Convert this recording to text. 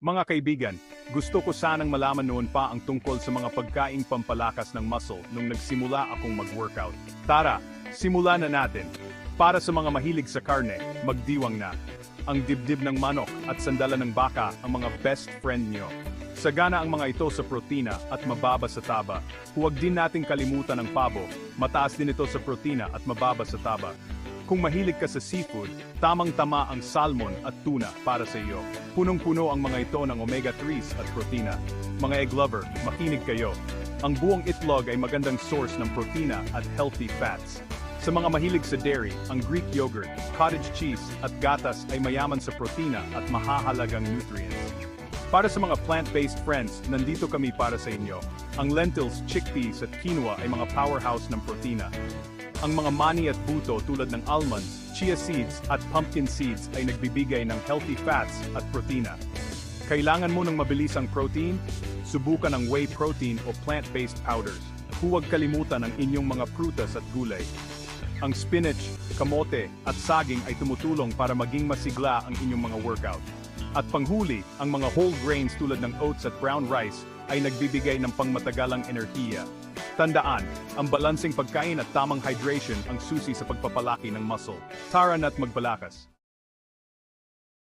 Mga kaibigan, gusto ko sanang malaman noon pa ang tungkol sa mga pagkaing pampalakas ng muscle nung nagsimula akong mag-workout. Tara, simulan na natin. Para sa mga mahilig sa karne, magdiwang na. Ang dibdib ng manok at sandala ng baka ang mga best friend nyo. Sagana ang mga ito sa protina at mababa sa taba. Huwag din nating kalimutan ang pabo, mataas din ito sa protina at mababa sa taba. Kung mahilig ka sa seafood, tamang-tama ang salmon at tuna para sa iyo. Punong-puno ang mga ito ng omega-3s at protina. Mga egg lover, makinig kayo. Ang buong itlog ay magandang source ng protina at healthy fats. Sa mga mahilig sa dairy, ang Greek yogurt, cottage cheese at gatas ay mayaman sa protina at mahahalagang nutrients. Para sa mga plant-based friends, nandito kami para sa inyo. Ang lentils, chickpeas at quinoa ay mga powerhouse ng protina. Ang mga mani at buto tulad ng almonds, chia seeds at pumpkin seeds ay nagbibigay ng healthy fats at protina. Kailangan mo ng mabilisang protein? Subukan ang whey protein o plant-based powders. Huwag kalimutan ang inyong mga prutas at gulay. Ang spinach, kamote, at saging ay tumutulong para maging masigla ang inyong mga workout. At panghuli, ang mga whole grains tulad ng oats at brown rice ay nagbibigay ng pangmatagalang enerhiya. Tandaan, ang balansing pagkain at tamang hydration ang susi sa pagpapalaki ng muscle. Tara na't magpalakas.